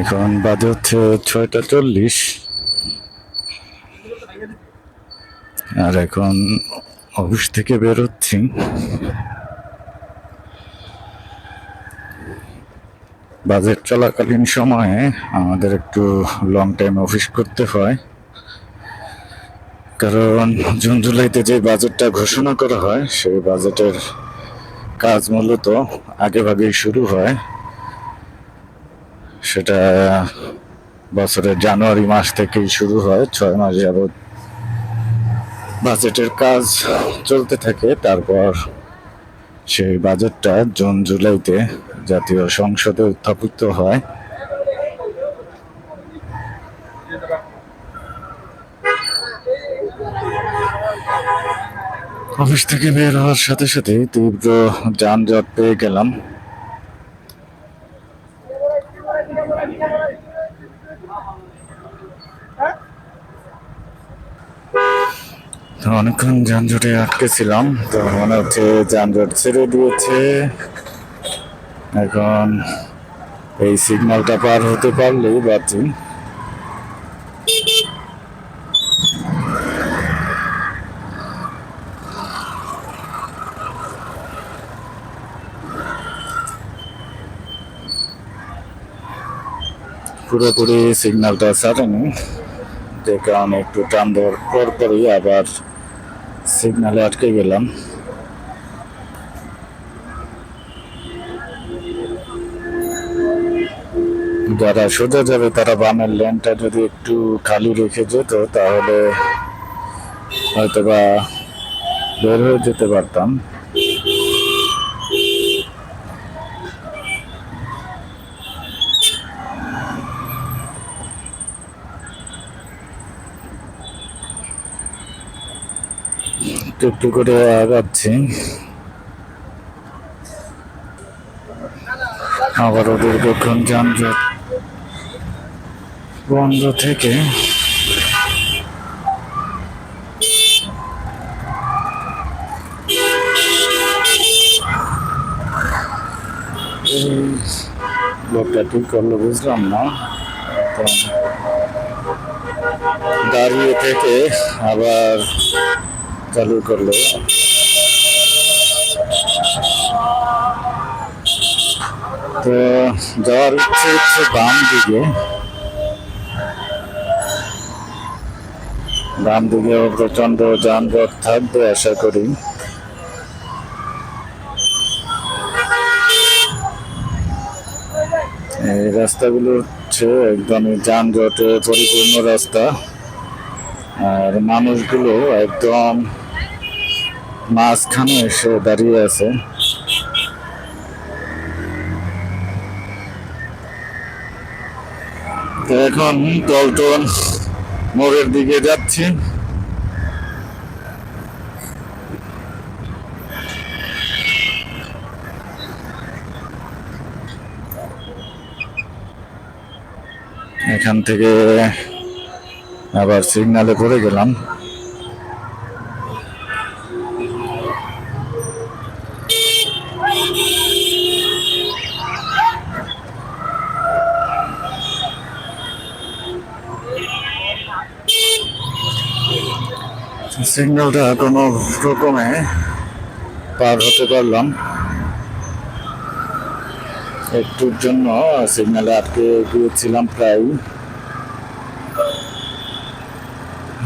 এখন বাজে হচ্ছে ছয়টা চল্লিশ। আর এখন অফিস থেকে বেরোচ্ছি বাজেট চলাকালীন সময়ে আমাদের একটু লং টাইম অফিস করতে হয়। কারণ জুন জুলাইতে যে বাজেটটা ঘোষণা করা হয়, সেই বাজেটের কাজ মূলত আগে ভাগেই শুরু হয়। সেটা বছরের জানুয়ারি মাস থেকেই শুরু হয়, ছয় মাস যাবৎ বাজেটের কাজ চলতে থাকে। তারপর সেই বাজেটটা জুন, জুলাইতে জাতীয় সংসদে উত্থাপিত হয়। অফিস থেকে বের হওয়ার সাথে সাথে তীব্র যানজট পেয়ে গেলাম। অনেকক্ষণ যানজটে আটকে ছিলাম, তো মনে হচ্ছে যানজট ছেড়ে দিয়েছে। এখন এই সিগন্যালটা পার হতে পারলেই বাঁচি। পুরোপুরি সিগন্যালটা ছাড়েনি যে কারণে একটু টান দেওয়ার পর পরই আবার সিগন্যালে আটকে গেলাম। যারা সোজা যাবে, তারা বামের লেনটা যদি একটু খালি রেখে যেত, তাহলে হয়তো বা বের হয়ে যেতে পারতাম। একটু একটু করে আগাচ্ছি। আবারও দীর্ঘক্ষণ যানজট বন্ধ থেকে লোকটা ঠিক করল, বুঝলাম না। দাঁড়িয়ে থেকে আবার চালু করল। তো যাওয়ার ইচ্ছে হচ্ছে বাম দিকে। বাম দিকে প্রচণ্ড যানজট থাকবে, আশা করি। এই রাস্তাগুলো হচ্ছে একদমই যানজটে পরিপূর্ণ রাস্তা। আর মানুষগুলো একদম মাঝখানে এসে দাঁড়িয়ে আছে। তো এখন টলটন মোড়ের দিকে যাচ্ছি। এখান থেকে আবার সিগনালে পড়ে গেলাম। সিগন্যালটা কোনো রকমে পার হতে পারলাম। একটুর জন্য সিগন্যালে আটকে গিয়েছিলাম প্রায়।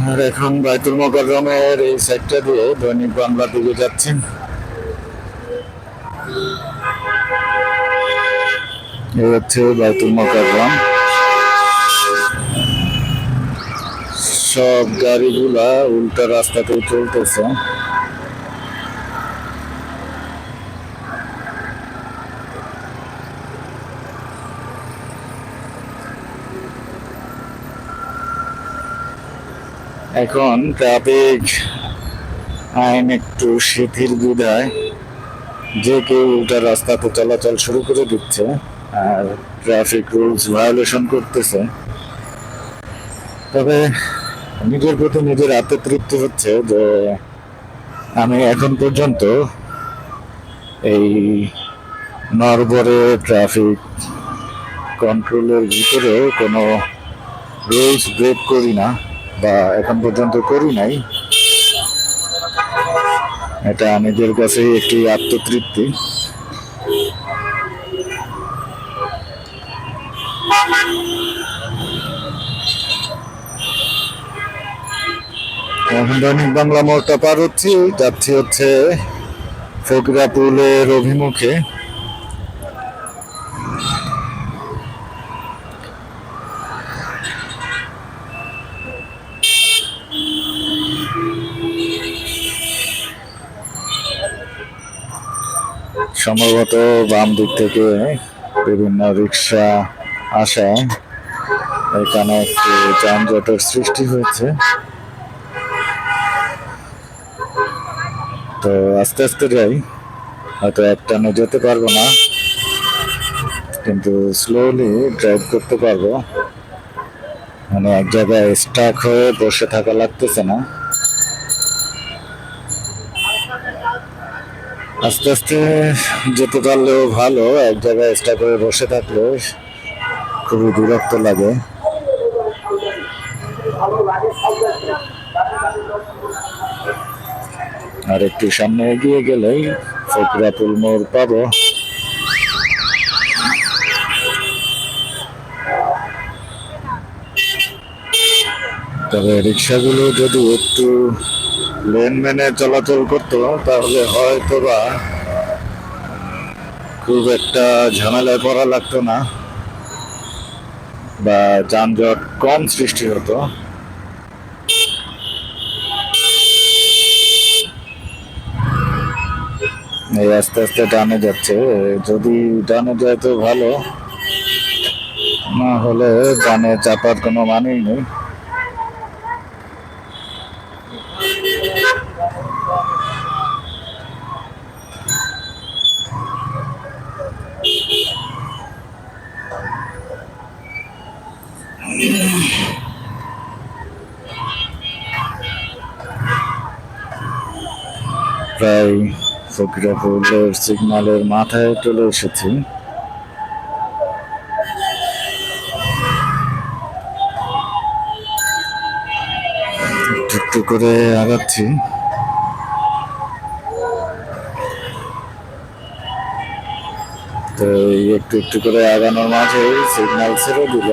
আর এখন বাইতুল মোকাররমের এই সাইডটা দিয়ে দৈনিক বাংলা দিকে যাচ্ছি। এই হচ্ছে বাইতুল মোকাররম। সব গাড়িগুলা উল্টা রাস্তাতে চলতেছে। এখন ট্রাফিক আইন একটু শিথিল বিধায় যে কেউ উল্টা রাস্তাতে চলাচল শুরু করে দিচ্ছে আর ট্রাফিক রুলস ভায়োলেশন করতেছে। তবে নিজের প্রতি নিজের হাতে তৃপ্তি হচ্ছে যে আমি এখন পর্যন্ত এই নরবরে ট্রাফিক কন্ট্রোলের ভিতরে কোনো রুলস ব্রেক করি না বা এখন পর্যন্ত করি নাই। এটা নিজের কাছে একটি আত্মতৃপ্তি। এখন দৈনিক বাংলা মোড়টা পার হচ্ছি, যাচ্ছি হচ্ছে ফকিরাপুলের অভিমুখে। সম্ভবত বাম দিক থেকে বিভিন্ন রিক্সা আসায় এখানে একটু যানজটের সৃষ্টি হয়েছে। তো আস্তে আস্তে যাই। হয়তো একটানে যেতে পারব না, কিন্তু স্লোলি ড্রাইভ করতে পারব। মানে এক জায়গায় স্টাক হয়ে বসে থাকা লাগতেছে না। আস্তে আস্তে যেতে পারলেও ভালো, এক জায়গায় স্টাক হয়ে বসে থাকলে খুবই বিরক্ত লাগে। আর একটু সামনে এগিয়ে গেলেই ফকরাপুল মোড় পাবো। তবে রিক্সাগুলো যদি একটু লেন মেনে চলাচল করতো, তাহলে হয়তো বা খুব একটা ঝামেলায় পড়া লাগতো না বা যানজট কম সৃষ্টি হতো। এই আস্তে আস্তে ডানে যাচ্ছে। যদি ডানে যায় তো ভালো। না হলে ডানে চাপার কোনো মানেই নেই। প্রায় ফকিরাপুরের সিগন্যালের মাথায় চলে এসেছি। একটু একটু করে আগাচ্ছি। তো একটু একটু করে আগানোর মাঝে সিগন্যাল ছেড়ে দিল।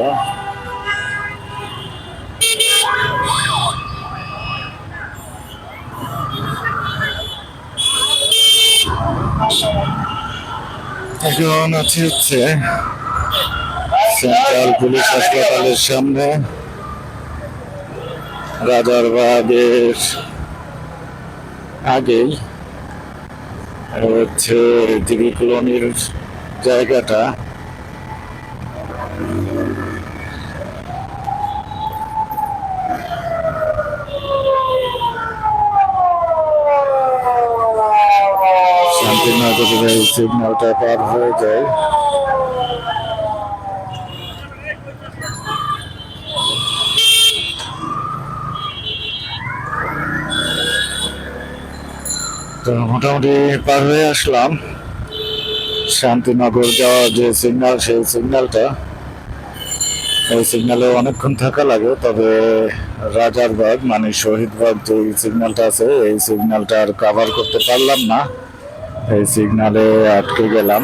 এখন আছে হচ্ছে সেন্ট্রাল পুলিশ হাসপাতালের সামনে। রাজারবাগের আগেই। হচ্ছে দিবি কলোনির জায়গাটা শান্তিনগরের এই সিগন্যালটা পার হয়ে যায়। তো মোটামুটি পার হয়ে আসলাম। শান্তিনগর যাওয়ার যে সিগন্যাল, সেই সিগন্যালটা। এই সিগন্যালে অনেকক্ষণ থাকা লাগে, তবে রাজারবাগ মানে শহীদবাগ যে সিগন্যালটা আছে, এই সিগন্যালটা আর কাভার করতে পারলাম না। এই সিগন্যালে আটকে গেলাম।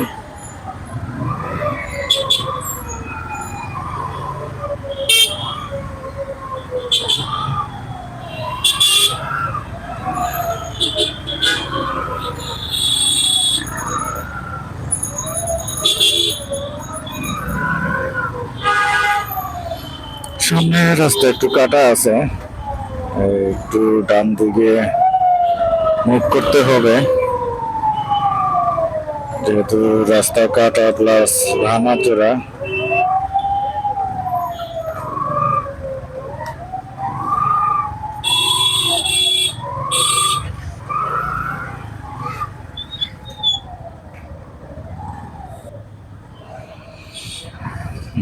সামনে রাস্তা একটু কাটা আছে। একটু ডান দিকে মুভ করতে হবে। যেহেতু রাস্তা কাটা প্লাস ভাঙাচোরা।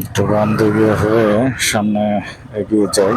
একটু বান্ধবী হয়ে সামনে এগিয়ে যাই।